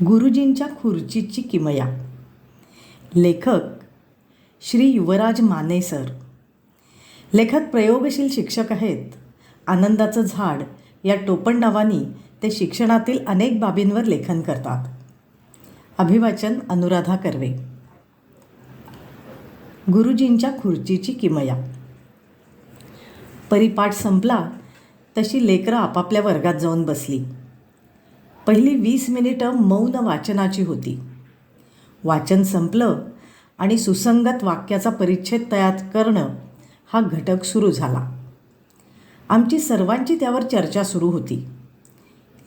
गुरुजींच्या खुर्चीची किमया. लेखक श्री युवराज माने सर. लेखक प्रयोगशील शिक्षक आहेत. आनंदाचं झाड या टोपण नावानी ते शिक्षणातील अनेक बाबींवर लेखन करतात. अभिवाचन अनुराधा कर्वे. गुरुजींच्या खुर्चीची किमया. परिपाठ संपला तशी लेकरं आपापल्या वर्गात जाऊन बसली. पहिली वीस मिनिटं मौन वाचनाची होती. वाचन संपलं आणि सुसंगत वाक्याचा परिच्छेद तयार करणं हा घटक सुरू झाला. आमची सर्वांची त्यावर चर्चा सुरू होती.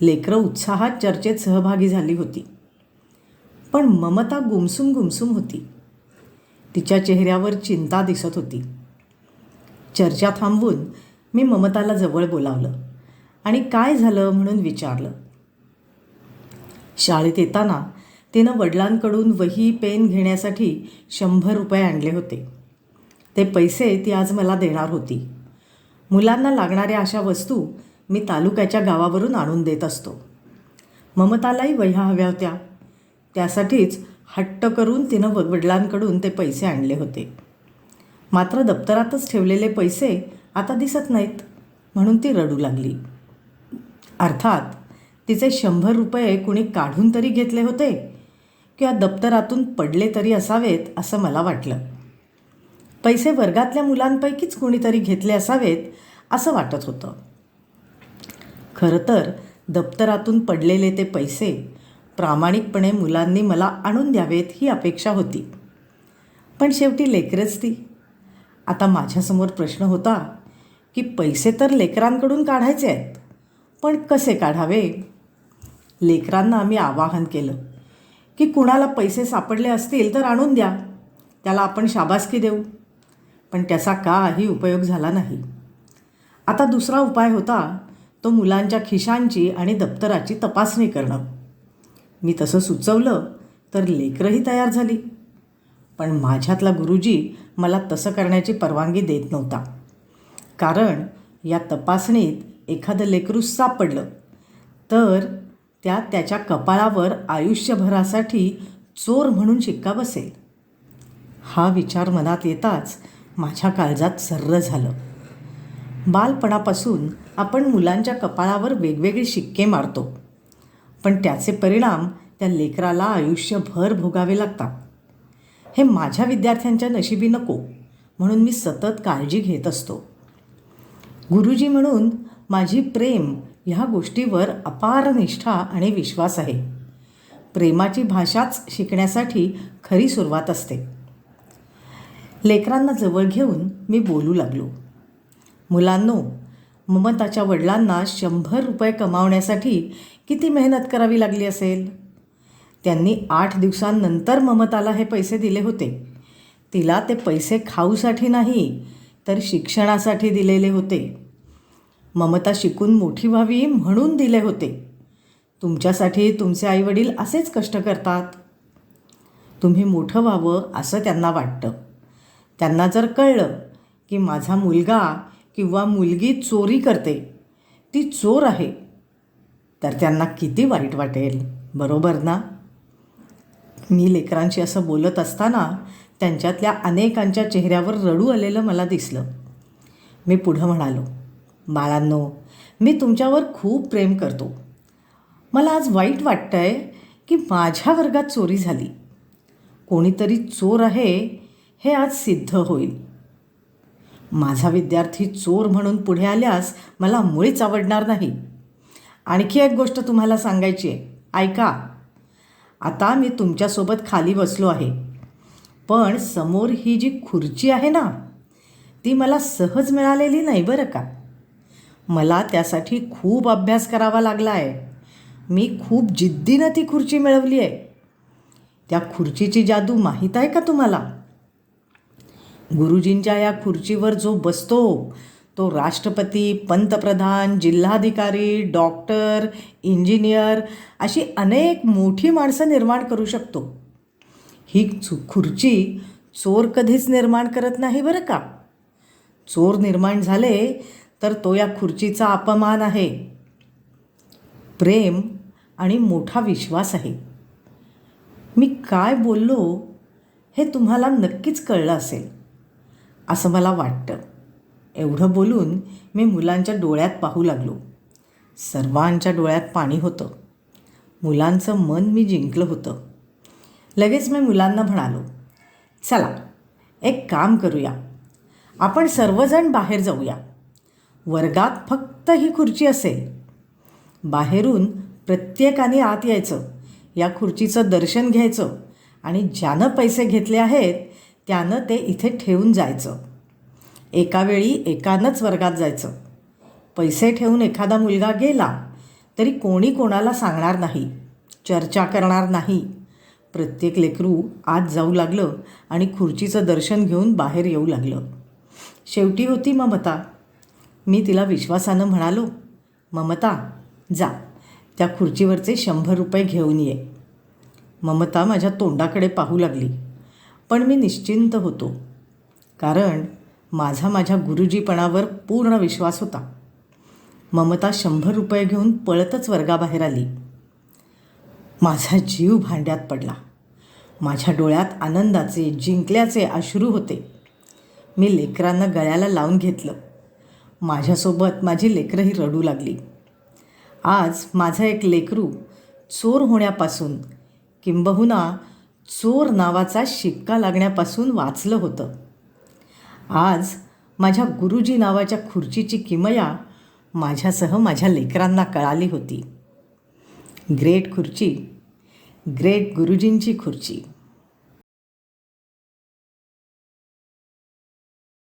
लेकरं उत्साहात चर्चेत सहभागी झाली होती. पण ममता गुमसुम गुमसुम होती. तिच्या चेहऱ्यावर चिंता दिसत होती. चर्चा थांबवून मी ममताला जवळ बोलावलं आणि काय झालं म्हणून विचारलं. शाळेत येताना तिनं वडिलांकडून वही पेन घेण्यासाठी शंभर रुपये आणले होते. ते पैसे ती आज मला देणार होती. मुलांना लागणाऱ्या अशा वस्तू मी तालुक्याच्या गावावरून आणून देत असतो. ममतालाही वह्या हव्या होत्या. त्यासाठीच हट्ट करून तिनं व वडिलांकडून ते पैसे आणले होते. मात्र दप्तरातच ठेवलेले पैसे आता दिसत नाहीत म्हणून ती रडू लागली. अर्थात तिचे शंभर रुपये कुणी काढून तरी घेतले होते? किंवा दप्तरातून पडले तरी असावेत असं मला वाटलं. पैसे वर्गातल्या मुलांपैकीच कुणीतरी घेतले असावेत असं वाटत होतं. खरं तर दप्तरातून पडलेले ते पैसे प्रामाणिकपणे मुलांनी मला आणून द्यावेत ही अपेक्षा होती. पण शेवटी लेकरच ती. आता माझ्यासमोर प्रश्न होता की पैसे तर लेकरांकडून काढायचे आहेत पण कसे काढावे? लेकरांना आम्ही आवाहन केलं की कुणाला पैसे सापडले असतील तर आणून द्या. त्याला आपण शाबासकी देऊ. पण त्याचा काही उपयोग झाला नाही. आता दुसरा उपाय होता तो मुलांच्या खिशांची आणि दप्तराची तपासणी करणं. मी तसं सुचवलं तर लेकरंही तयार झाली. पण माझ्यातला गुरुजी मला तसं करण्याची परवानगी देत नव्हता. कारण या तपासणीत एखादं लेकरू सापडलं तर त्या त्याच्या कपाळावर आयुष्यभरासाठी चोर म्हणून शिक्का बसेल. हा विचार मनात येताच माझ्या काळजात सर्र झालं. बालपणापासून आपण मुलांच्या कपाळावर वेगवेगळे शिक्के मारतो. पण त्याचे परिणाम त्या लेकराला आयुष्यभर भोगावे लागतात. हे माझ्या विद्यार्थ्यांच्या नशिबी नको म्हणून मी सतत काळजी घेत असतो. गुरुजी म्हणून माझी प्रेम ह्या गोष्टीवर अपार निष्ठा आणि विश्वास आहे. प्रेमाची भाषाच शिकण्यासाठी खरी सुरुवात असते. लेकरांना जवळ घेऊन मी बोलू लागलो. मुलांनो ममताच्या वडिलांना शंभर रुपये कमावण्यासाठी किती मेहनत करावी लागली असेल? त्यांनी आठ दिवसांनंतर ममताला हे पैसे दिले होते. तिला ते पैसे खाऊसाठी नाही तर शिक्षणासाठी दिलेले होते. ममता शिकून मोठी व्हावी म्हणून दिले होते. तुमच्यासाठी तुमचे आईवडील असेच कष्ट करतात. तुम्ही मोठं व्हावं असं त्यांना वाटतं. त्यांना जर कळलं की माझा मुलगा किंवा मुलगी चोरी करते ती चोर आहे तर त्यांना किती वाईट वाटेल बरोबर ना? मी लेकरांशी असं बोलत असताना त्यांच्यातल्या अनेकांच्या चेहऱ्यावर रडू आलेलं मला दिसलं. मी पुढं म्हणालो बाळांनो मी तुमच्यावर खूप प्रेम करतो. मला आज वाईट वाटतं आहे की माझ्या वर्गात चोरी झाली. कोणीतरी चोर आहे हे आज सिद्ध होईल. माझा विद्यार्थी चोर म्हणून पुढे आल्यास मला मुळीच आवडणार नाही. आणखी एक गोष्ट तुम्हाला सांगायची आहे. ऐका. आता मी तुमच्यासोबत खाली बसलो आहे. पण समोर ही जी खुर्ची आहे ना ती मला सहज मिळालेली नाही बरं का? मला त्यासाठी खूप अभ्यास करावा लागला आहे मी खूप जिद्दीनं ती खुर्ची मिळवली आहे. त्या खुर्चीची जादू माहीत आहे का तुम्हाला? गुरुजींच्या या खुर्चीवर जो बसतो तो राष्ट्रपती पंतप्रधान जिल्हाधिकारी डॉक्टर इंजिनियर अशी अनेक मोठी माणसं निर्माण करू शकतो. ही चु खुर्ची चोर कधीच निर्माण करत नाही बरं का? चोर निर्माण झाले तर तो या खुर्चीचा अपमान आहे. प्रेम आणि मोठा विश्वास आहे. मी काय बोललो हे तुम्हाला नक्कीच कळलं असेल असं मला वाटतं. एवढं बोलून मी मुलांच्या डोळ्यात पाहू लागलो. सर्वांच्या डोळ्यात पाणी होतं. मुलांचं मन मी जिंकलं होतं. लगेच मी मुलांना म्हणालो चला एक काम करूया. आपण सर्वजण बाहेर जाऊया. वर्गात फक्त ही खुर्ची असेल. बाहेरून प्रत्येकाने आत यायचं या खुर्चीचं दर्शन घ्यायचं आणि ज्यानं पैसे घेतले आहेत त्यानं ते इथे ठेवून जायचं. एकावेळी एकानंच वर्गात जायचं. पैसे ठेवून एखादा मुलगा गेला तरी कोणी कोणाला सांगणार नाही चर्चा करणार नाही. प्रत्येक लेकरू आत जाऊ लागलं आणि खुर्चीचं दर्शन घेऊन बाहेर येऊ लागलं. शेवटी होती ममता. मी तिला विश्वासानं म्हणालो ममता जा. त्या खुर्चीवरचे शंभर रुपये घेऊन ये. ममता माझ्या तोंडाकडे पाहू लागली. पण मी निश्चिंत होतो कारण माझा माझ्या गुरुजीपणावर पूर्ण विश्वास होता. ममता शंभर रुपये घेऊन पळतच वर्गाबाहेर आली. माझा जीव भांड्यात पडला. माझ्या डोळ्यात आनंदाचे जिंकल्याचे अश्रू होते. मी लेकरांना गळ्याला लावून घेतलं. माझ्यासोबत माझी लेकरंही रडू लागली. आज माझं एक लेकरू चोर होण्यापासून किंबहुना चोर नावाचा शिक्का लागण्यापासून वाचलं होतं. आज माझ्या गुरुजी नावाच्या खुर्चीची किमया माझ्यासह माझ्या लेकरांना कळाली होती. ग्रेट खुर्ची ग्रेट गुरुजींची खुर्ची.